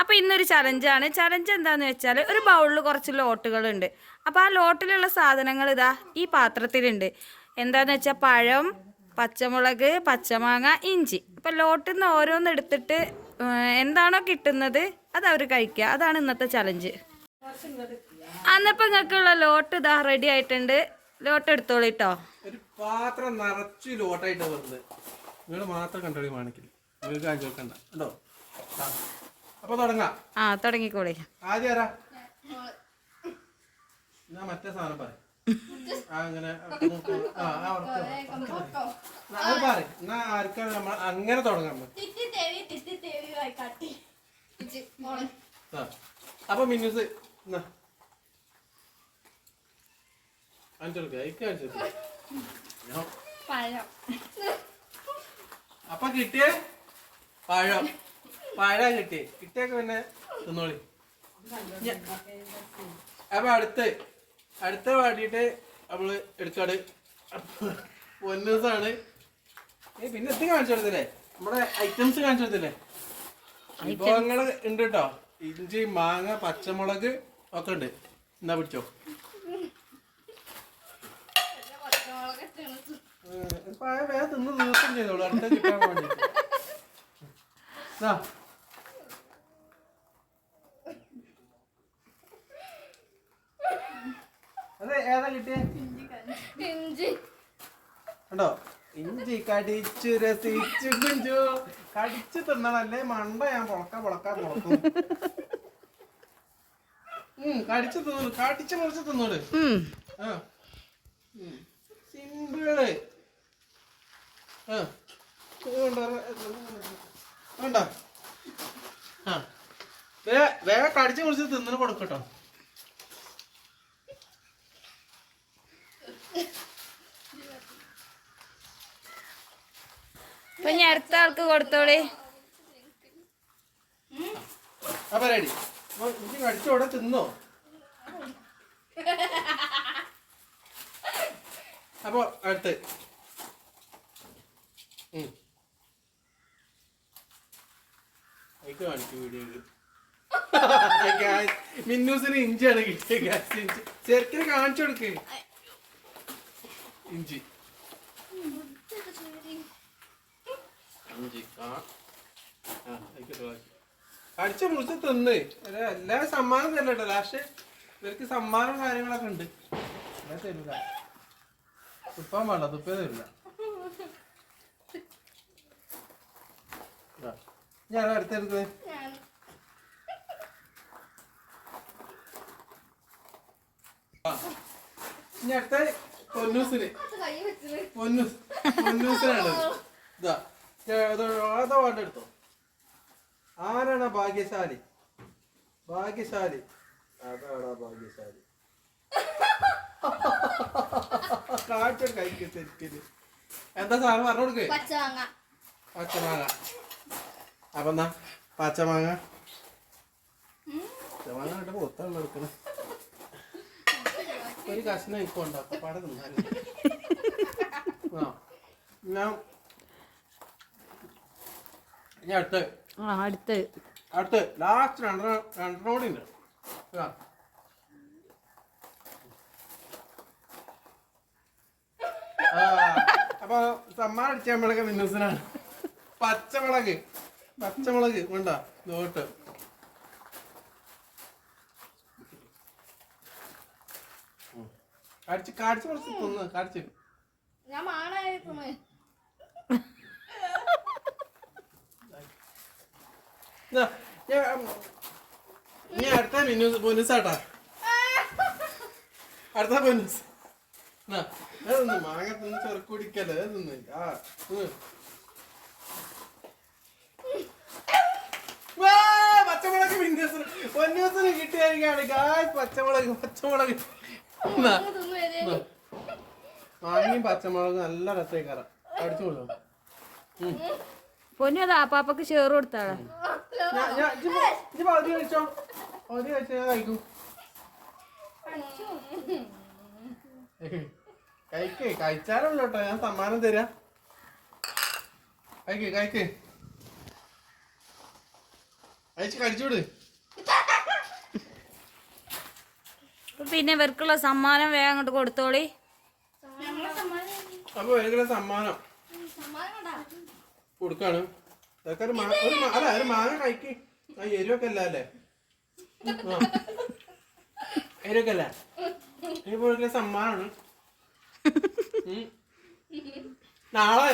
അപ്പോൾ ഇന്നൊരു ചലഞ്ചാണ്. ചലഞ്ച് എന്താന്ന് വെച്ചാൽ ഒരു ബൗളിൽ കുറച്ച് ലോട്ടുകളുണ്ട്. അപ്പോൾ ആ ലോട്ടിലുള്ള സാധനങ്ങൾ ഇതാ ഈ പാത്രത്തിലുണ്ട്. എന്താന്ന് വെച്ചാൽ പഴം പച്ചമുളക് പച്ചമാങ്ങ ഇഞ്ചി. അപ്പോൾ ലോട്ടിൽ നിന്ന് ഓരോന്ന് എടുത്തിട്ട് എന്താണോ കിട്ടുന്നത് അത് അവർ കഴിക്കുക. അതാണ് ഇന്നത്തെ ചലഞ്ച്. അന്നപ്പോൾ നിങ്ങൾക്കുള്ള ലോട്ട് ഇതാ റെഡി ആയിട്ടുണ്ട്. ലോട്ട് എടുത്തോളിട്ടോ ഒരു പാത്രം നിറച്ച് ലോട്ടായിട്ട് വരുന്നത് മാത്രം കണ്ടോളി കേട്ടോ അപ്പൊ തുടങ്ങാം. ആ തുടങ്ങിക്കോളി. ആദ്യം ആരാ? ഞാൻ മറ്റേ സാധനം പറ ആ അങ്ങനെ ആർക്കാണ് നമ്മൾ അങ്ങനെ അപ്പൊ മിന്നൂസ് അപ്പൊ കിട്ടിയേ പഴം. പഴം കിട്ടി കിട്ടിയൊക്കെ പിന്നെ തിന്നോളി. അപ്പൊ അടുത്ത് അടുത്ത പാടിയിട്ട് നമ്മൾ എടുക്കാട്. പൊന്നൂസാണ്. പിന്നെ എത്തി കാണിച്ചു കൊടുത്തില്ലേ? നമ്മുടെ ഐറ്റംസ് കാണിച്ചു കൊടുത്തില്ലേ? വിഭവങ്ങൾ ഉണ്ട് കേട്ടോ ഇഞ്ചി മാങ്ങ പച്ചമുളക് ഒക്കെ ഉണ്ട്. എന്നാ പിടിച്ചോ? വേറെ തിന്ന് ദിവസം ചെയ്തോളൂ. അടുത്ത കിട്ടാൻ വേണ്ടിട്ട് ദാ. അത് ഏതാ കിട്ടിയേ? ഇഞ്ചി കണ്ടോ? ഇഞ്ചി കടിച്ചു രസിച്ചു കുഞ്ചു. കടിച്ചു തിന്നണല്ലേ മണ്ട ഞാൻ പൊളക്ക പൊളക്ക പൊളക്കും. കടിച്ചു തിന്നു കടിച്ചു മുറിച്ച് തിന്നോട് സിമ്പിൾ. വേണ്ട വേഗം കടിച്ചു മുറിച്ച് തിന്നിന് കൊടുക്കട്ടോ അപ്പൊ ഞാൻ അടുത്ത ആൾക്ക് കൊടുത്തോളി. തിന്നോ. അപ്പൊ അടുത്ത്. വീഡിയോയിൽ. മിന്നൂസിന് ഇഞ്ചിയാണ് കിട്ടിയത്. ഇഞ്ചി. ചെറുക്കിന് കാണിച്ചു കൊടുക്ക്. ഇഞ്ചി. ആ. അടിച്ച മുറിച്ച് തിന്ന്. എല്ലാ സമ്മാനം തരണ്ടോ ലാസ്റ്റ് ഇവർക്ക് സമ്മാനം കാര്യങ്ങളൊക്കെ ഉണ്ട്. ഞാൻ തരില്ല തുപ്പാൻ വേണ്ട തുപ്പേ തരില്ല. ഞാൻ അടുത്തെടുക്കുന്നത് ഞാൻ ഇനി അടുത്ത പൊന്നൂസിന്. പൊന്നൂസ് പൊന്നൂസിനാണ് ഇതാ. അത് വേണ്ട എടുത്തോ. ആരാണ് ഭാഗ്യശാലി. ഭാഗ്യശാലി. അതാടാ ഭാഗ്യശാലി. കാറ്റൊരു കൈക്ക് തെറ്റിന് എന്താ സാധനം പറഞ്ഞു കൊടുക്ക്? പച്ചമാങ്ങ. അപ്പൊ എന്നാ പച്ചമാങ്ങ? പച്ചമാങ്ങ കണ്ട പൊത്താണ് എടുക്കണേ ഒരു കഷ്ണം ഇപ്പൊ ഉണ്ടാക്കും പടം തിന്നാലും ഞാൻ അടുത്ത്. ആ അടുത്ത്. അടുത്ത്. ലാസ്റ്റ് രണ്ടെണ്ണ രണ്ടെണ്ണം കൂടി ഉണ്ട്. ആ. ആ, അപ്പൊ സമ്മാനം അടിച്ച നമ്മളൊക്കെ മിന്നൂസിനാണ് പച്ചമുളക്. പച്ചമുളക് വേണ്ട നോട്ട് കാടിച്ച് കാടിച്ച് കുറച്ച് തിന്ന്. കാടിച്ച് ഞാൻ മാണായിരുന്നു ഞാൻ അടുത്ത മിന്നൂസ് പൊന്നൂസാട്ടാ അടുത്ത പൊന്നൂസ് മാങ്ങ തിന്ന് ചെറുക്ക് കുടിക്കല്ലേ തിന്ന് ആ പച്ചമുളക് മിന്നൂസ് പൊന്നൂസിന് കിട്ടിയായിരിക്കാണ് ഗായ് പച്ചമുളക് പച്ചമുളക്. മാങ്ങയും പച്ചമുളകും നല്ല രസമായിക്കാറ. അടിച്ചു കൊടുക്കും പൊന്നു അത് ആപ്പാപ്പക്ക് ഷെയർ കൊടുത്താളെ. ഇജ്ജ് പകുതി കഴിച്ചോ? പകുതി കഴിച്ചാൽ ഞാൻ കഴിക്കും. കഴിക്ക് കഴിച്ചാലല്ലോ കേട്ടോ. ഞാൻ സമ്മാനം തരാം. കഴിക്ക് കഴിക്ക്. കഴിച്ച് കഴിച്ചുവിട് പിന്നെ ഇവർക്കുള്ള സമ്മാനം വേഗം അങ്ങോട്ട് കൊടുത്തോളി. ഞങ്ങളെ സമ്മാനം. അപ്പൊ സമ്മാനം കൊടുക്കാണ്. ഇതൊക്കെ ഒരു മാ- ഒരു മാ- അല്ല ഒരു മാങ്ങ കഴിക്ക്. ആ എരിവൊക്കെ അല്ല അല്ലേ? ആ. എരിവൊക്കെ അല്ല? ഇനിയിപ്പോ എനിക്കുള്ള സമ്മാനമാണ്. ഉം. നാളെ